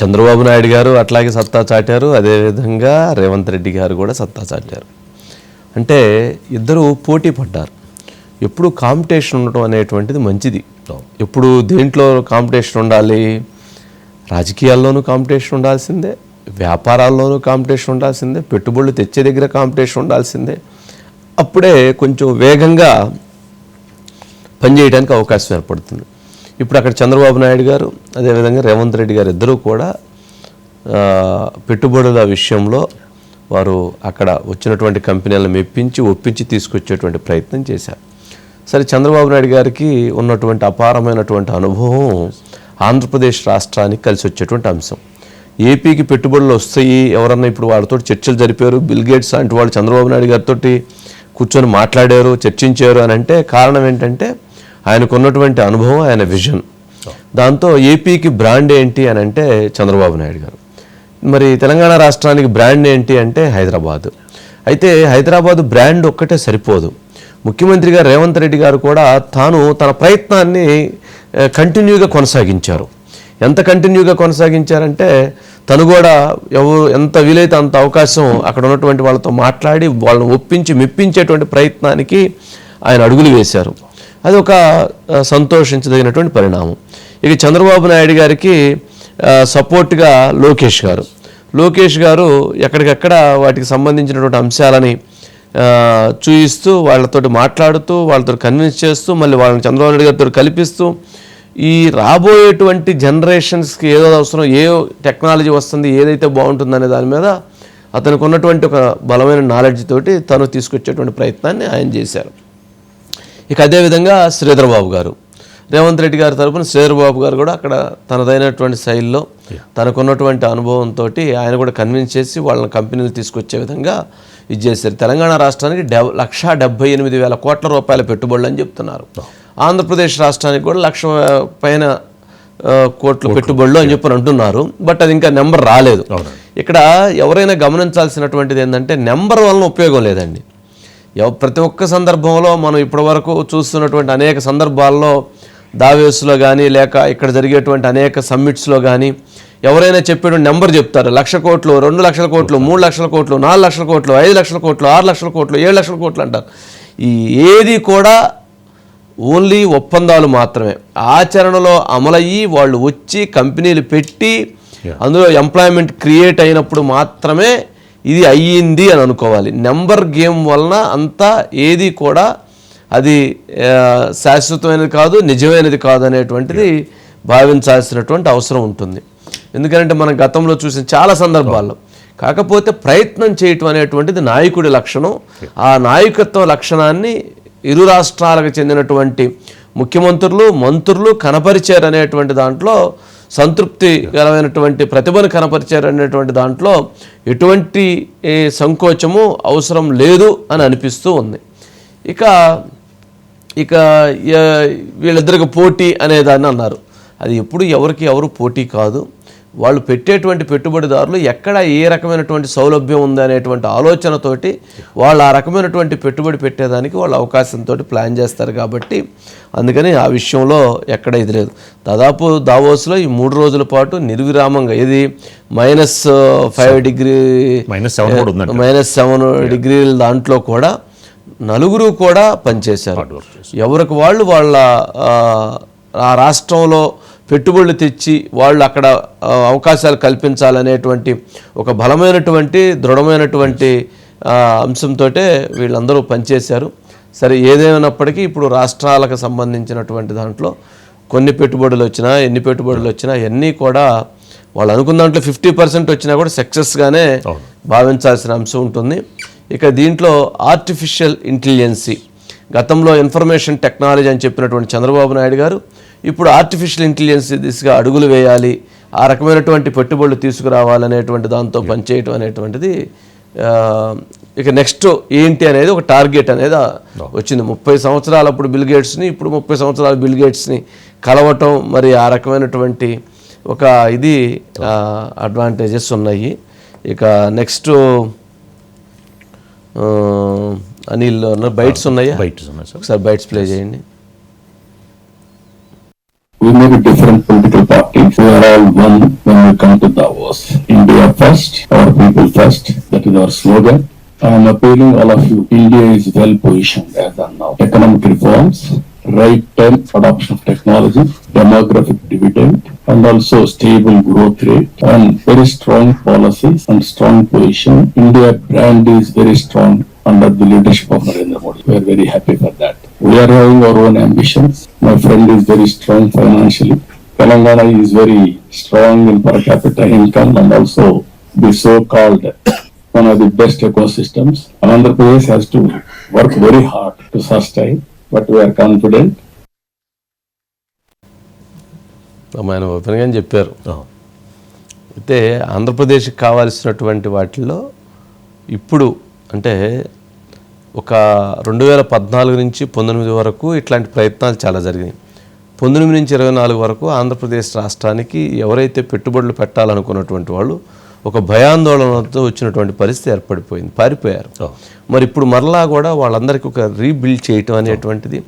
చంద్రబాబు నాయుడు గారు అట్లాగే సత్తా చాటారు. అదేవిధంగా రేవంత్ రెడ్డి గారు కూడా సత్తా చాటారు. అంటే ఇద్దరు పోటీ పడ్డారు. ఎప్పుడు కాంపిటీషన్ ఉండటం అనేటువంటిది మంచిది. ఎప్పుడు దేంట్లో కాంపిటీషన్ ఉండాలి? రాజకీయాల్లోనూ కాంపిటీషన్ ఉండాల్సిందే. వ్యాపారాల్లోనూ కాంపిటీషన్ ఉండాల్సిందే. పెట్టుబడులు తెచ్చే దగ్గర కాంపిటీషన్ ఉండాల్సిందే. అప్పుడే కొంచెం వేగంగా పనిచేయడానికి అవకాశం ఏర్పడుతుంది. ఇప్పుడు అక్కడ చంద్రబాబు నాయుడు గారు అదేవిధంగా రేవంత్ రెడ్డి గారు ఇద్దరూ కూడా పెట్టుబడుల విషయంలో వారు అక్కడ వచ్చినటువంటి కంపెనీలను మెప్పించి ఒప్పించి తీసుకొచ్చేటువంటి ప్రయత్నం చేశారు. సరే చంద్రబాబు నాయుడు గారికి ఉన్నటువంటి అపారమైనటువంటి అనుభవం ఆంధ్రప్రదేశ్ రాష్ట్రానికి కలిసి వచ్చేటువంటి అంశం. ఏపీకి పెట్టుబడులు వస్తాయి ఎవరన్నా ఇప్పుడు వాళ్ళతో చర్చలు జరిపారు బిల్ గేట్స్ లాంటి వాళ్ళు చంద్రబాబు నాయుడు గారితో కూర్చొని మాట్లాడారు చర్చించారు అని అంటే కారణం ఏంటంటే ఆయనకున్నటువంటి అనుభవం ఆయన విజన్. దాంతో ఏపీకి బ్రాండ్ ఏంటి అని అంటే చంద్రబాబు నాయుడు గారు. మరి తెలంగాణ రాష్ట్రానికి బ్రాండ్ ఏంటి అంటే హైదరాబాద్. అయితే హైదరాబాద్ బ్రాండ్ ఒక్కటే సరిపోదు. ముఖ్యమంత్రిగా రేవంత్ రెడ్డి గారు కూడా తాను తన ప్రయత్నాన్ని కంటిన్యూగా కొనసాగించారు. ఎంత కంటిన్యూగా కొనసాగించారంటే తను కూడా ఎవరు ఎంత వీలైతే అంత అవకాశం అక్కడ ఉన్నటువంటి వాళ్ళతో మాట్లాడి వాళ్ళని ఒప్పించి మెప్పించేటువంటి ప్రయత్నానికి ఆయన అడుగులు వేశారు. అది ఒక సంతోషించదగినటువంటి పరిణామం. ఇక చంద్రబాబు నాయుడు గారికి సపోర్ట్గా లోకేష్ గారు. లోకేష్ గారు ఎక్కడికక్కడ వాటికి సంబంధించినటువంటి అంశాలని చూయిస్తూ వాళ్ళతో మాట్లాడుతూ వాళ్ళతో కన్విన్స్ చేస్తూ మళ్ళీ వాళ్ళని చంద్రబాబు నాయుడు గారితో కల్పిస్తూ ఈ రాబోయేటువంటి జనరేషన్స్కి ఏదో అవసరం ఏ టెక్నాలజీ వస్తుంది ఏదైతే బాగుంటుందనే దాని మీద అతనికి ఉన్నటువంటి ఒక బలమైన నాలెడ్జ్ తోటి తను తీసుకొచ్చేటువంటి ప్రయత్నాన్ని ఆయన చేశారు. ఇక అదేవిధంగా శ్రీధర్ బాబు గారు. రేవంత్ రెడ్డి గారి తరపున శ్రీధర్ బాబు గారు కూడా అక్కడ తనదైనటువంటి శైలిలో తనకున్నటువంటి అనుభవంతో ఆయన కూడా కన్విన్స్ చేసి వాళ్ళని కంపెనీలు తీసుకొచ్చే విధంగా ఇది చేశారు. తెలంగాణ రాష్ట్రానికి డెబ్ లక్షా డెబ్బై ఎనిమిది వేల కోట్ల రూపాయల పెట్టుబడులు అని చెప్తున్నారు. ఆంధ్రప్రదేశ్ రాష్ట్రానికి కూడా లక్ష పైన కోట్ల పెట్టుబడులు అని చెప్పని అంటున్నారు. బట్ అది ఇంకా నెంబర్ రాలేదు. ఇక్కడ ఎవరైనా గమనించాల్సినటువంటిది ఏంటంటే నెంబర్ వలన ఉపయోగం లేదండి. ప్రతి ఒక్క సందర్భంలో మనం ఇప్పటివరకు చూస్తున్నటువంటి అనేక సందర్భాల్లో దావేస్లో కానీ లేక ఇక్కడ జరిగేటువంటి అనేక సమ్మిట్స్లో కానీ ఎవరైనా చెప్పేటువంటి నెంబర్ చెప్తారు. లక్ష కోట్లు రెండు లక్షల కోట్లు మూడు లక్షల కోట్లు నాలుగు లక్షల కోట్లు ఐదు లక్షల కోట్లు ఆరు లక్షల కోట్లు ఏడు లక్షల కోట్లు అంటారు. ఈ ఏది కూడా ఓన్లీ ఒప్పందాలు మాత్రమే. ఆచరణలో అమలయ్యి వాళ్ళు వచ్చి కంపెనీలు పెట్టి అందులో ఎంప్లాయ్మెంట్ క్రియేట్ అయినప్పుడు మాత్రమే ఇది అయ్యింది అని అనుకోవాలి. నెంబర్ గేమ్ వలన అంతా ఏది కూడా అది శాశ్వతమైనది కాదు నిజమైనది కాదు అనేటువంటిది భావించాల్సినటువంటి అవసరం ఉంటుంది. ఎందుకంటే మనం గతంలో చూసిన చాలా సందర్భాల్లో కాకపోతే ప్రయత్నం చేయటం అనేటువంటిది నాయకుడి లక్షణం. ఆ నాయకత్వ లక్షణాన్ని ఇరు రాష్ట్రాలకు చెందినటువంటి ముఖ్యమంత్రులు మంత్రులు కనపరిచారు అనేటువంటి దాంట్లో సంతృప్తికరమైనటువంటి ప్రతిభను కనపరిచారు అనేటువంటి దాంట్లో ఎటువంటి సంకోచము అవసరం లేదు అని అనిపిస్తూ ఉంది. ఇక ఇక వీళ్ళిద్దరికి పోటీ అనేదాన్ని అన్నారు. అది ఎప్పుడు ఎవరికి ఎవరు పోటీ కాదు. వాళ్ళు పెట్టేటువంటి పెట్టుబడిదారులు ఎక్కడ ఏ రకమైనటువంటి సౌలభ్యం ఉంది అనేటువంటి ఆలోచనతోటి వాళ్ళు ఆ రకమైనటువంటి పెట్టుబడి పెట్టేదానికి వాళ్ళు అవకాశంతో ప్లాన్ చేస్తారు కాబట్టి అందుకని ఆ విషయంలో ఎక్కడ ఇది లేదు. దాదాపు దావోస్లో ఈ మూడు రోజుల పాటు నిర్విరామంగా ఇది minus five degree minus seven minus seven డిగ్రీల దాంట్లో కూడా నలుగురు కూడా పనిచేశారు. ఎవరికి వాళ్ళు వాళ్ళ ఆ రాష్ట్రంలో పెట్టుబడులు తెచ్చి వాళ్ళు అక్కడ అవకాశాలు కల్పించాలనేటువంటి ఒక బలమైనటువంటి దృఢమైనటువంటి అంశంతో వీళ్ళందరూ పనిచేశారు. సరే ఏదేమైనప్పటికీ ఇప్పుడు రాష్ట్రాలకు సంబంధించినటువంటి దాంట్లో కొన్ని పెట్టుబడులు వచ్చినా ఎన్ని పెట్టుబడులు వచ్చినా అన్నీ కూడా వాళ్ళు అనుకున్న దాంట్లో ఫిఫ్టీ పర్సెంట్ వచ్చినా కూడా సక్సెస్గానే భావించాల్సిన అంశం ఉంటుంది. ఇక దీంట్లో ఆర్టిఫిషియల్ ఇంటెలిజెన్సీ గతంలో ఇన్ఫర్మేషన్ టెక్నాలజీ అని చెప్పినటువంటి చంద్రబాబు నాయుడు గారు ఇప్పుడు ఆర్టిఫిషియల్ ఇంటెలిజెన్సీ దిశగా అడుగులు వేయాలి ఆ రకమైనటువంటి పెట్టుబడులు తీసుకురావాలనేటువంటి దాంతో పనిచేయటం అనేటువంటిది ఇక నెక్స్ట్ ఏంటి అనేది ఒక టార్గెట్ అనేది వచ్చింది. ముప్పై సంవత్సరాలు అప్పుడు బిల్ గేట్స్ని ఇప్పుడు ముప్పై సంవత్సరాలు బిల్ గేట్స్ని కలవటం మరి ఆ రకమైనటువంటి ఒక ఇది అడ్వాంటేజెస్ ఉన్నాయి. ఇక నెక్స్ట్ అనిల్ బైట్స్ ఉన్నాయా? బయట ఉన్నాయి సార్ ఒకసారి బైట్స్ ప్లే చేయండి. We may be different political parties. We are all one when we come to Davos. India first, our people first. That is our slogan. I am appealing all of you. India is well positioned as of now. Economic reforms, right time adoption of technology, demographic dividend, and also stable growth rate and very strong policies and strong position. India brand is very strong under the leadership of Narendra Modi. We are very happy for that. We are having our own ambitions. My friend is very strong financially. Telangana is very strong in per capita income and also the so-called one of the best ecosystems. Andhra Pradesh has to work very hard to sustain, but we are confident ఆయన ఓపెన్గానే చెప్పారు అయితే ఆంధ్రప్రదేశ్కి కావాల్సినటువంటి వాటిల్లో ఇప్పుడు అంటే ఒక రెండు వేల పద్నాలుగు నుంచి పంతొమ్మిది వరకు ఇట్లాంటి ప్రయత్నాలు చాలా జరిగినాయి. పంతొమ్మిది నుంచి ఇరవై నాలుగు వరకు ఆంధ్రప్రదేశ్ రాష్ట్రానికి ఎవరైతే పెట్టుబడులు పెట్టాలనుకున్నటువంటి వాళ్ళు ఒక భయాందోళనతో వచ్చినటువంటి పరిస్థితి ఏర్పడిపోయింది పారిపోయారు. మరి ఇప్పుడు మరలా కూడా వాళ్ళందరికీ ఒక రీబిల్డ్ చేయటం అనేటువంటిది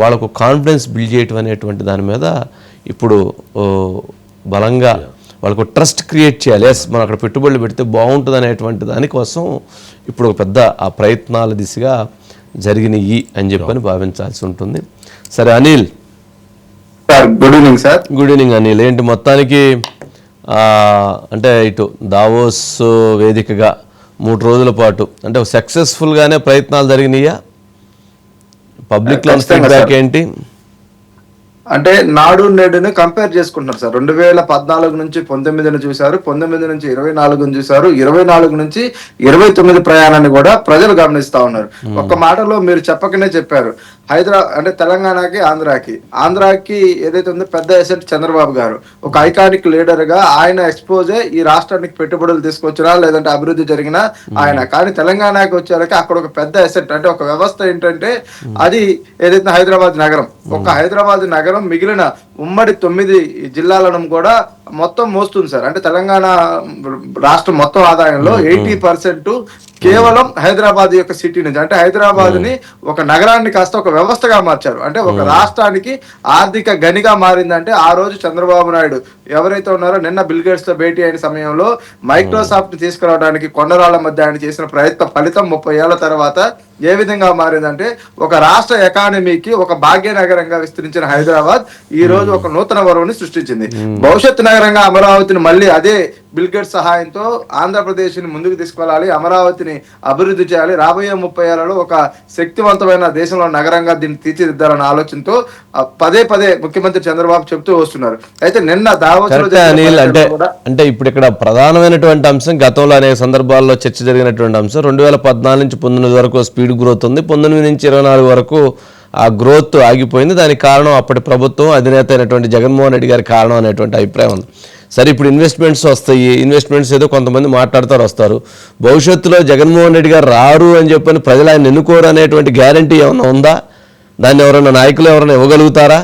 వాళ్ళకు కాన్ఫిడెన్స్ బిల్డ్ చేయటం అనేటువంటి దాని మీద ఇప్పుడు బలంగా వాళ్ళకు ట్రస్ట్ క్రియేట్ చేయాలి. ఎస్ మనం అక్కడ పెట్టుబడులు పెడితే బాగుంటుంది అనేటువంటి దానికోసం ఇప్పుడు ఒక పెద్ద ఆ ప్రయత్నాల దిశగా జరిగినాయి అని చెప్పని భావించాల్సి ఉంటుంది. సరే Anil. Sir good evening sir good evening Anil. ఏంటి మొత్తానికి అంటే ఇటు దావోస్ వేదికగా మూడు రోజుల పాటు అంటే సక్సెస్ఫుల్గానే ప్రయత్నాలు జరిగినాయా? పబ్లిక్లో ఫీడ్బ్యాక్. ఏంటి? అంటే నాడు నేడుని కంపేర్ చేసుకుంటున్నారు సార్. రెండు వేల పద్నాలుగు నుంచి పంతొమ్మిదిని చూశారు పంతొమ్మిది నుంచి ఇరవై నాలుగుని చూశారు ఇరవై నాలుగు నుంచి ఇరవై తొమ్మిది ప్రయాణాన్ని కూడా ప్రజలు గమనిస్తా ఉన్నారు. ఒక్క మాటలో మీరు చెప్పకనే చెప్పారు. హైదరాబాద్ అంటే తెలంగాణకి ఆంధ్రాకి. ఆంధ్రాకి ఏదైతే ఉందో పెద్ద ఎసెట్ చంద్రబాబు గారు. ఒక ఐకానిక్ లీడర్గా ఆయన ఎక్స్పోజే ఈ రాష్ట్రానికి పెట్టుబడులు తీసుకొచ్చినా లేదంటే అభివృద్ధి జరిగినా ఆయన. కానీ తెలంగాణకి వచ్చేసరికి అక్కడ ఒక పెద్ద ఎసెట్ అంటే ఒక వ్యవస్థ ఏంటంటే అది ఏదైతే హైదరాబాద్ నగరం ఒక హైదరాబాద్ నగరం మిగిలిన ఉమ్మడి తొమ్మిది జిల్లాలను కూడా మొత్తం మోస్తుంది సార్. అంటే తెలంగాణ రాష్ట్రం మొత్తం ఆదాయంలో ఎయిటీ పర్సెంట్ కేవలం హైదరాబాద్ యొక్క సిటీ నుంచి అంటే హైదరాబాద్ని ఒక నగరాన్ని కాస్త ఒక వ్యవస్థగా మార్చారు. అంటే ఒక రాష్ట్రానికి ఆర్థిక గనిగా మారిందంటే ఆ రోజు చంద్రబాబు నాయుడు ఎవరైతే ఉన్నారో నిన్న బిల్ గేట్స్తో భేటీ అయిన సమయంలో మైక్రోసాఫ్ట్ తీసుకురావడానికి కొండరాళ్ళ మధ్య ఆయన చేసిన ప్రయత్న ఫలితం ముప్పై ఏళ్ళ తర్వాత ఏ విధంగా మారిందంటే ఒక రాష్ట్ర ఎకానమీకి ఒక భాగ్యనగరంగా విస్తరించిన హైదరాబాద్ ఈ రోజు ఒక నూతన వరవుని సృష్టించింది. భవిష్యత్తు నగరంగా అమరావతిని మళ్ళీ అదే బిల్ గేట్స్ సహాయంతో ఆంధ్రప్రదేశ్ని ముందుకు తీసుకెళ్ళాలి అమరావతిని అభివృద్ధి చేయాలి. రాబోయే ముప్పై ఏళ్ళలో ఒక శక్తివంతమైన దేశంలో నగరంగా దీన్ని తీర్చిదిద్దాలన్న ఆలోచనతో పదే పదే ముఖ్యమంత్రి చంద్రబాబు చెప్తూ వస్తున్నారు. అయితే నిన్న దావోస్ అంటే అంటే ఇప్పుడు ఇక్కడ ప్రధానమైనటువంటి అంశం గతంలో అనేక సందర్భాల్లో చర్చ జరిగినటువంటి అంశం. రెండు వేల పద్నాలుగు నుంచి పంతొమ్మిది వరకు స్పీడ్ గ్రోత్ ఉంది. పంతొమ్మిది నుంచి ఇరవై నాలుగు వరకు ఆ గ్రోత్ ఆగిపోయింది. దానికి కారణం అప్పటి ప్రభుత్వం అధినేత అయినటువంటి జగన్మోహన్ రెడ్డి గారి కారణం అనేటువంటి అభిప్రాయం ఉంది. సరే ఇప్పుడు ఇన్వెస్ట్మెంట్స్ వస్తాయి. ఇన్వెస్ట్మెంట్స్ ఏదో కొంతమంది మాట్లాడతారు వస్తారు. భవిష్యత్తులో జగన్మోహన్ రెడ్డి గారు రారు అని చెప్పని ప్రజలు ఆయన ఎన్నుకోరు అనేటువంటి గ్యారంటీ ఏమైనా ఉందా? దాన్ని ఎవరైనా నాయకులు ఎవరైనా ఇవ్వగలుగుతారా?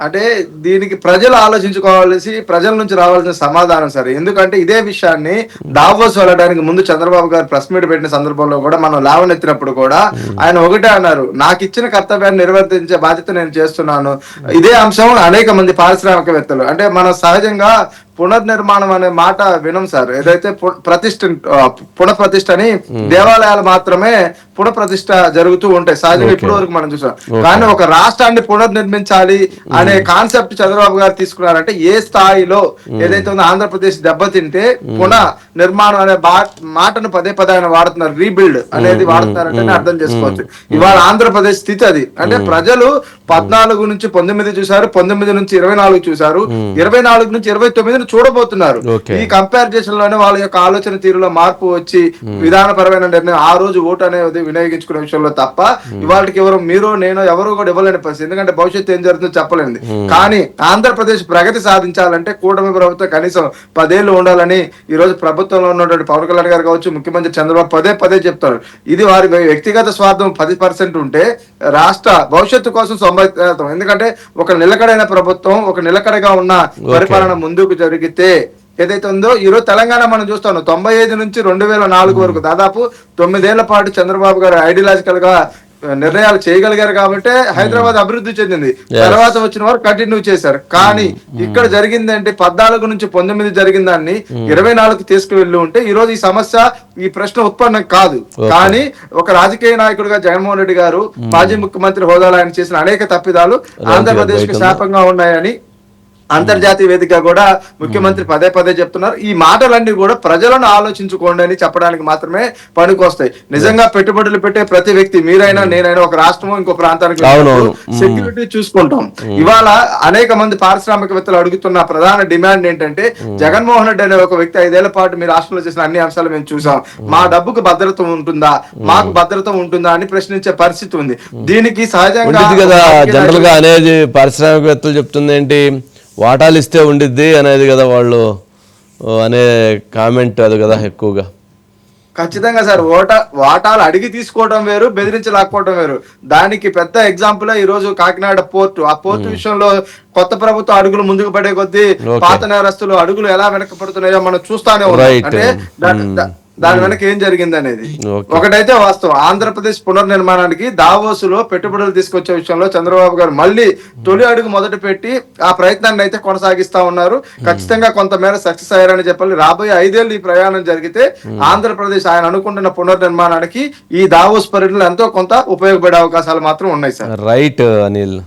అంటే దీనికి ప్రజలు ఆలోచించుకోవాల్సి ప్రజల నుంచి రావాల్సిన సమాధానం సరే. ఎందుకంటే ఇదే విషయాన్ని దావోస్ వెళ్ళడానికి ముందు చంద్రబాబు గారు ప్రెస్ మీట్ పెట్టిన సందర్భంలో కూడా మనం లేవనెత్తినప్పుడు కూడా ఆయన ఒకటే అన్నారు. నాకు ఇచ్చిన కర్తవ్యాన్ని నిర్వర్తించే బాధ్యత నేను చేస్తున్నాను. ఇదే అంశం అనేక మంది పారిశ్రామికవేత్తలు. అంటే మనం సహజంగా పునర్నిర్మాణం అనే మాట వినం సార్. ఏదైతే పు- ప్రతిష్ఠ ఆ, పునఃప్రతిష్ఠ అని దేవాలయాలు మాత్రమే పునఃప్రతిష్ఠ జరుగుతూ ఉంటాయి. సహజంగా ఇప్పటి వరకు మనం చూసాం. కానీ ఒక రాష్ట్రాన్ని పునర్నిర్మించాలి అనే కాన్సెప్ట్ చంద్రబాబు గారు తీసుకున్నారంటే ఏ స్థాయిలో ఏదైతే ఉందో ఆంధ్రప్రదేశ్ దెబ్బతింటే పునః నిర్మాణం అనే మాటను పదే పదే ఆయన వాడుతున్నారు. రీబిల్డ్ అనేది వాడుతున్నారంటే అర్థం చేసుకోవచ్చు. ఇవాళ ఆంధ్రప్రదేశ్ స్థితి అది. అంటే ప్రజలు పద్నాలుగు నుంచి పంతొమ్మిది చూశారు పంతొమ్మిది నుంచి ఇరవై నాలుగు చూశారు. ఇరవై నాలుగు నుంచి ఇరవై తొమ్మిదిని చూడబోతున్నారు. ఈ కంపారిజేషన్లోనే వాళ్ళ యొక్క ఆలోచన తీరులో మార్పు వచ్చి విధానపరమైన నిర్ణయం ఆ రోజు ఓటు అనేది వినియోగించుకునే విషయంలో తప్ప ఇవాళకి ఎవరు మీరు నేను ఎవరు కూడా ఇవ్వలేని పరిస్థితి. ఎందుకంటే భవిష్యత్తు ఏం జరుగుతుందో చెప్పలేంది కానీ ఆంధ్రప్రదేశ్ ప్రగతి సాధించాలంటే కూటమి ప్రభుత్వం కనీసం పదేళ్ళు ఉండాలని ఈ రోజు ప్రభుత్వంలో ఉన్నటువంటి పవన్ కళ్యాణ్ గారు కావచ్చు ముఖ్యమంత్రి చంద్రబాబు పదే పదే చెప్తారు. ఇది వారి వ్యక్తిగత స్వార్థం పది పర్సెంట్ ఉంటే రాష్ట్ర భవిష్యత్తు కోసం శాతం ఎందుకంటే ఒక నిలకడైన ప్రభుత్వం ఒక నిలకడగా ఉన్న పరిపాలన ముందుకు జరిగితే ఏదైతే ఉందో ఈ రోజు తెలంగాణ మనం చూస్తాను తొంభై ఐదు నుంచి రెండు వేల నాలుగు వరకు దాదాపు తొమ్మిదేళ్ళ పాటు చంద్రబాబు గారు ఐడియాలజికల్గా నిర్ణయాలు చేయగలిగారు కాబట్టి హైదరాబాద్ అభివృద్ధి చెందింది. తర్వాత వచ్చిన వారు కంటిన్యూ చేశారు. కానీ ఇక్కడ జరిగింది అంటే పద్నాలుగు నుంచి పంతొమ్మిది జరిగిన దాన్ని ఇరవై నాలుగు తీసుకువెళ్ళి ఉంటే ఈ రోజు ఈ సమస్య ఈ ప్రశ్న ఉత్పన్నం కాదు. కానీ ఒక రాజకీయ నాయకుడిగా జగన్మోహన్ రెడ్డి గారు మాజీ ముఖ్యమంత్రి హోదాలో ఆయన చేసిన అనేక తప్పిదాలు ఆంధ్రప్రదేశ్కు శాపంగా ఉన్నాయని అంతర్జాతీయ వేదిక కూడా ముఖ్యమంత్రి పదే పదే చెప్తున్నారు. ఈ మాటలన్నీ కూడా ప్రజలను ఆలోచించుకోండి అని చెప్పడానికి మాత్రమే పనికొస్తాయి. నిజంగా పెట్టుబడులు పెట్టే ప్రతి వ్యక్తి మీరైనా నేనైనా ఒక రాష్ట్రమో ఇంకో ప్రాంతానికి. సెక్యూరిటీ చూసుకుంటాం. ఇవాళ అనేక మంది పారిశ్రామికవేత్తలు అడుగుతున్న ప్రధాన డిమాండ్ ఏంటంటే జగన్మోహన్ రెడ్డి అనే ఒక వ్యక్తి ఐదేళ్ళ పాటు మీ రాష్ట్రంలో చేసిన అన్ని అంశాలు మేము చూసాం. మా డబ్బుకు భద్రత ఉంటుందా? మాకు భద్రత ఉంటుందా అని ప్రశ్నించే పరిస్థితి ఉంది. దీనికి సహజంగా జనరల్గా అనేది పారిశ్రామికవేత్తలు చెప్తుంది ఏంటి వాటాలు ఇస్తే ఉండిద్ది అనేది కదా వాళ్ళు అనే కామెంట్ అది కదా ఎక్కువగా. ఖచ్చితంగా సార్ ఓట వాటాలు అడిగి తీసుకోవడం వేరు బెదిరించి లాక్కోవడం వేరు. దానికి పెద్ద ఎగ్జాంపుల్ ఈ రోజు కాకినాడ పోర్టు. ఆ పోర్టు విషయంలో కొత్త ప్రభుత్వం అడుగులు ముందుకు పడే కొద్దీ పాత నేరస్తులు అడుగులు ఎలా వెనకపడుతున్నాయో మనం చూస్తానే ఉన్నాం. Right. అంటే దాని వెనక ఏం జరిగింది అనేది. ఒకటైతే వాస్తవం. ఆంధ్రప్రదేశ్ పునర్నిర్మాణానికి దావోసులో పెట్టుబడులు తీసుకొచ్చే విషయంలో చంద్రబాబు గారు మళ్ళీ తొలి అడుగు మొదలు పెట్టి ఆ ప్రయత్నాన్ని అయితే కొనసాగిస్తా ఉన్నారు. ఖచ్చితంగా కొంతమేర సక్సెస్ అయ్యారని చెప్పాలి. రాబోయే ఐదేళ్ళు ఈ ప్రయాణం జరిగితే ఆంధ్రప్రదేశ్ ఆయన అనుకుంటున్న పునర్నిర్మాణానికి ఈ దావోస్ పర్యటనలు ఎంతో కొంత ఉపయోగపడే అవకాశాలు మాత్రం ఉన్నాయి సార్. రైట్ అనిల్